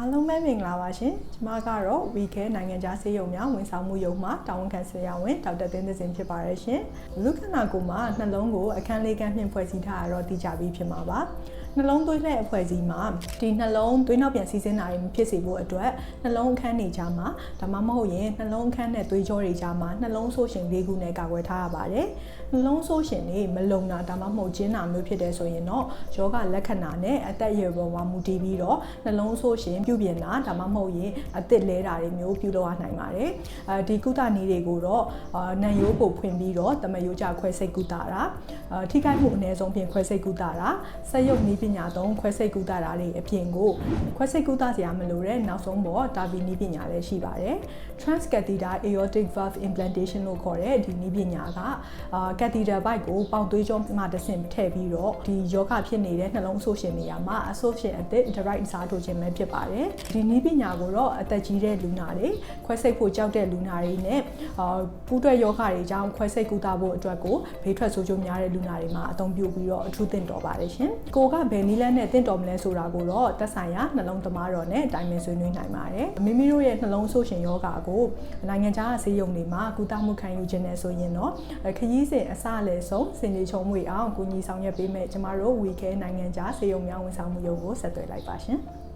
အားလုံးပဲမင်္ဂလာပါရှင်။ကျွန်မကတော့ Weekend နိုင်ငံခြားဆေးရုံများဝန်ဆောင်မှုရုံမှတာဝန်ခံဆရာဝန်ဒေါက်တာသင်းသစင်ဖြစ်ပါရရှင်။လူခန္ဓာကိုယ်မှာနှလုံးကိုအခန်းလေးကန်းဖြင့်ဖွဲ့စည်းထားတာတော့သိကြပြီးဖြစ်မှာပါ။နှလုံးသွေးလှည့်အဖွဲ့အစည်းမှာဒီနှလုံးသွေးနောက်ပြန်စီးဆင်းတာတွေမဖြစ်စေဖို့အတွက်နှလုံးအခန်းတွေကြားမှာဒါမှမဟုတ်ရင်နှလုံးအခန်းနဲ့သွေးကြောတွေကြားမှာနှလုံးဆိုးရှင်လေးခုနဲ့ကာကွယ်ထားရပါတယ်။နှလုံးဆိုးရှင်တွေမလုံတာဒါမှမဟုတ်ကျဉ်းတာမျိုးဖြစ်တယ်ဆိုရင်တော့ယောဂလက္ခဏာနဲ့အသက်အရွယ်ပေါ်မှာမူတည်ပြီးတော့နှလုံးဆိုးရှင်ပြုပြင်တာဒါမှမဟုတ်ရင်အသက်လဲတာတွေမျိုးပြုလုပ်ရနိုင်ပါတယ်။အဲဒီကုသနည်းတွေကိုတော့အာနံရိုးကိုဖွင့်ပြီးတော့တမယိုးကြခွဲစိတ်ကုသတာအာထိခိုက်မှုအနည်းဆုံးဖြင့်ခွဲစိတ်ကုသတာဆက်ရုပ်နည်းပညာသုံးခွဲစိတ်ကုသတာတွေအပြင်ကိုခွဲစိတ်ကုသစရာမလိုတဲ့နောက်ဆုံးပေါ်တာဗီနည်းပညာလည်းရှိပါတယ်။ transcatheter aortic valve implantation လို့ခေါ်တဲ့ဒီနည်းပညာကအာ catheter pipe ကိုပေါင်သွေးကြောမှတစ်ဆင့်ထည့်ပြီးတော့ဒီယောဂဖြစ်နေတဲ့နှလုံးအဆိုးရှင်နေရာမှာအဆိုးရှင်အသစ် direct စားထိုးခြင်းပဲဖြစ်ပါတယ်။ဒီနည်းပညာကိုတော့အသက်ကြီးတဲ့လူနာတွေခွဲစိတ်ဖို့ကြောက်တဲ့လူနာတွေနဲ့အာပူးတွဲယောဂတွေကြောင့်ခွဲစိတ်ကုသဖို့အတွက်ကိုဘေးထွက်ဆိုးကျိုးများတဲ့လူနာတွေမှာအသုံးပြုပြီးတော့အထူးသင့်တော်ပါတယ်ရှင်။ကိုကဘယ်နည်းလမ်းနဲ့သင့်တော်မလဲဆိုတာကိုတော့သက်ဆိုင်ရာနှလုံးသမားတော်နဲ့တိုင်ပင်ဆွေးနွေးနိုင်ပါတယ်။မိမိတို့ရဲ့နှလုံးဆိုးရှင်ယောဂကိုနိုင်ငံခြားဆေးရုံတွေမှာကုသမှုခံယူခြင်းနဲ့ဆိုရင်တော့ခရီးစဉ်အစအလယ်ဆုံးစင်ကြီးချုံမွေအောင်ကူညီဆောင်ရွက်ပေးမဲ့ကျမတို့ weekend နိုင်ငံခြားဆေးရုံများဝန်ဆောင်မှုရုံကိုဆက်သွယ်လိုက်ပါရှင်။